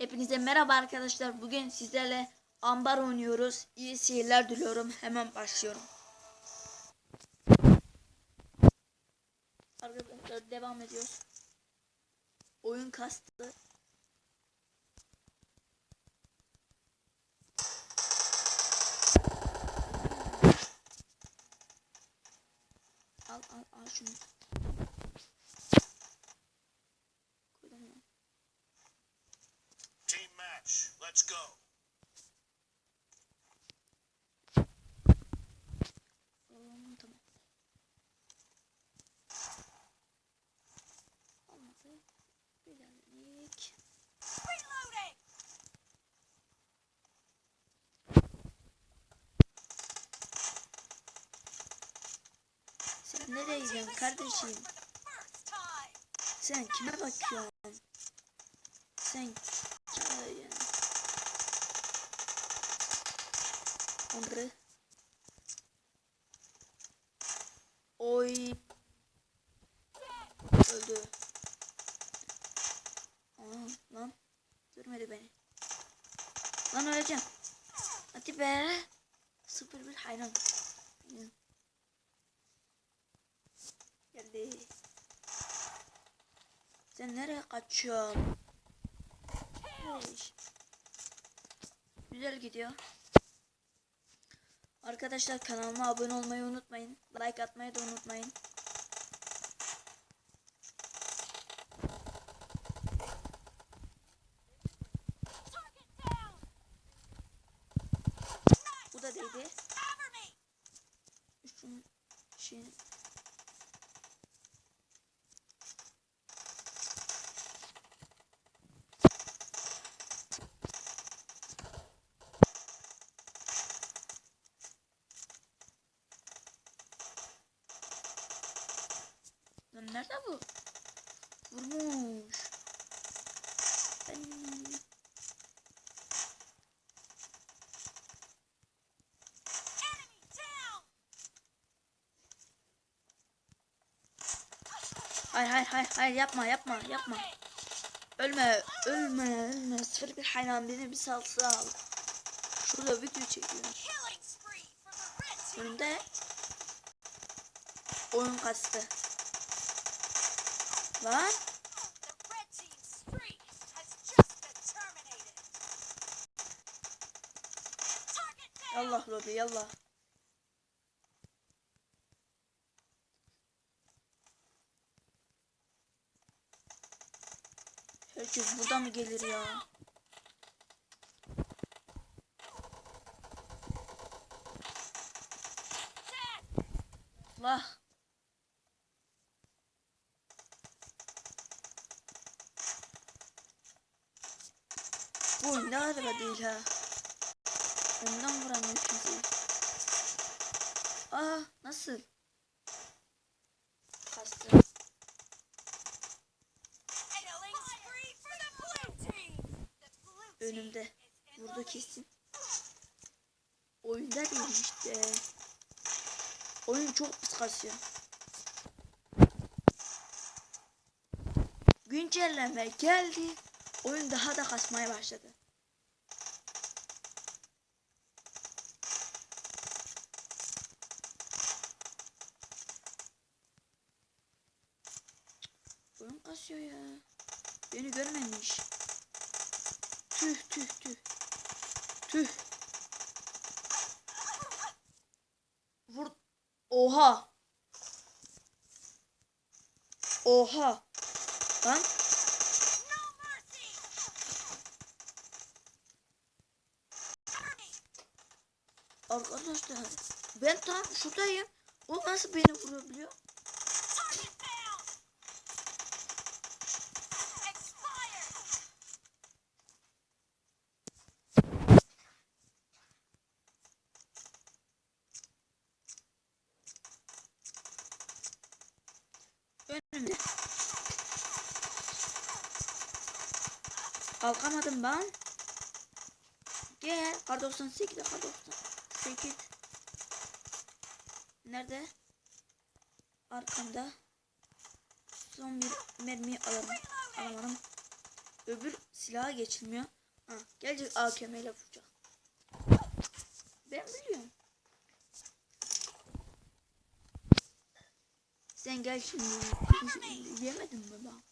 Hepinize merhaba arkadaşlar. Bugün sizlerle ambar oynuyoruz. İyi seyirler diliyorum. Hemen başlıyorum. Arkadaşlar devam ediyoruz. Oyun kastı. Al al al şunu. Match. Let's go. Sen nereye gidiyorsun kardeşim? Sen kime bakıyorsun? Sen Onları. Oy. Öldü. Aa, lan. Görmedi beni. Lan öleceğim. Hadi be. Sıfır bir hayran. Geldi. Sen nereye kaçıyorsun? Güzel gidiyor. Arkadaşlar kanalıma abone olmayı unutmayın. Like atmayı da unutmayın. Nerede bu? Vurmuş. Ben... Hayır hayır hayır hayır yapma yapma yapma. Ölme ölme ölme. Sıfır bir hayran beni bir salsa al. Şurada video çekiyor. Önümde oyun kastı. Down! yallah lobi yallah. Herkes burada mı gelir ya? Allah. Oyun ne araba değil ha. Ondan vuramıyor kimseyi. Aa nasıl? Kastı. Killing spree for the blue team! The blue team Önümde. Burada kesin. Oyunda değil işte. Oyun çok pis kasıyor. Güncelleme geldi. Oyun daha da kasmaya başladı. Oyun kasıyor ya. Beni görmemiş. Tüh tüh tüh. Tüh. Vur. Oha. Oha. Lan. Arkadaşlar. Ben tam şuradayım. O nasıl beni vurabiliyor? Kalkamadım ben. Gel. Kar 98 kar 98. Nerede? Arkamda. Son bir mermi alalım. Alamadım. öbür silaha geçilmiyor. Ha, gelecek AKM ile vuracak. Ben biliyorum. Sen gel şimdi. Yemedin mi ben?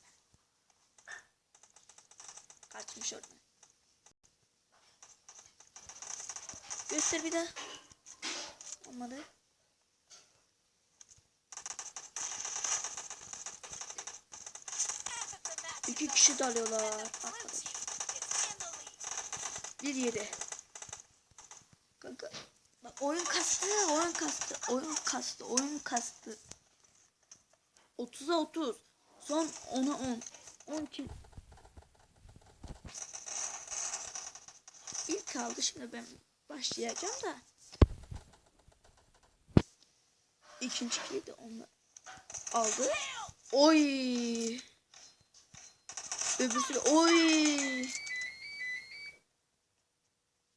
Kaçmış oradan. Göster bir daha. Olmadı. İki kişi dalıyorlar arkadaş. Bir yedi. Kanka. Bak oyun kastı, oyun kastı, oyun kastı, oyun kastı. 30'a 30. Son 10'a 10. 10 kill. Kaldı şimdi ben başlayacağım da. İkinci kili de onlar aldı. Oy. Öbürsü oy.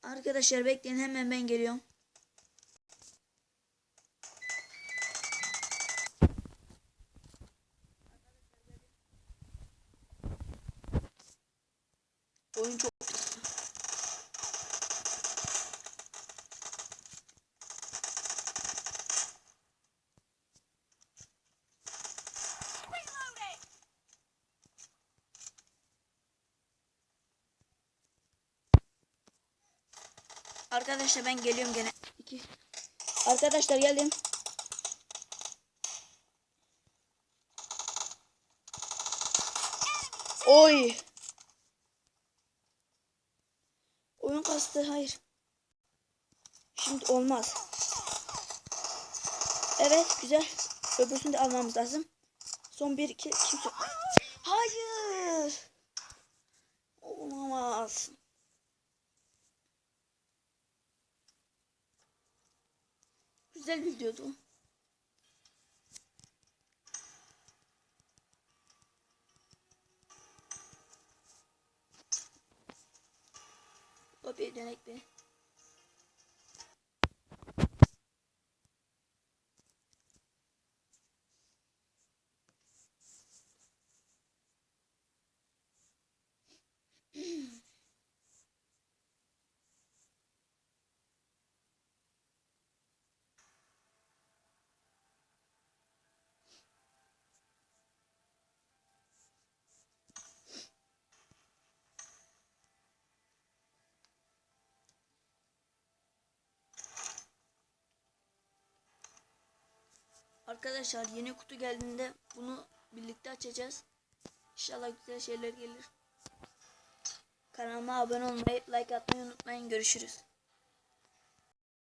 Arkadaşlar bekleyin hemen ben geliyorum. Arkadaşlar ben geliyorum gene. İki. Arkadaşlar geldim. Oy. Oyun kastı hayır. Şimdi olmaz. Evet güzel. Öbürsünü de almamız lazım. Son bir iki kimse. Hayır. Olamaz. Güzel videodu. Lobiye dönek bir. Arkadaşlar yeni kutu geldiğinde bunu birlikte açacağız. İnşallah güzel şeyler gelir. Kanalıma abone olmayı, like atmayı unutmayın. Görüşürüz.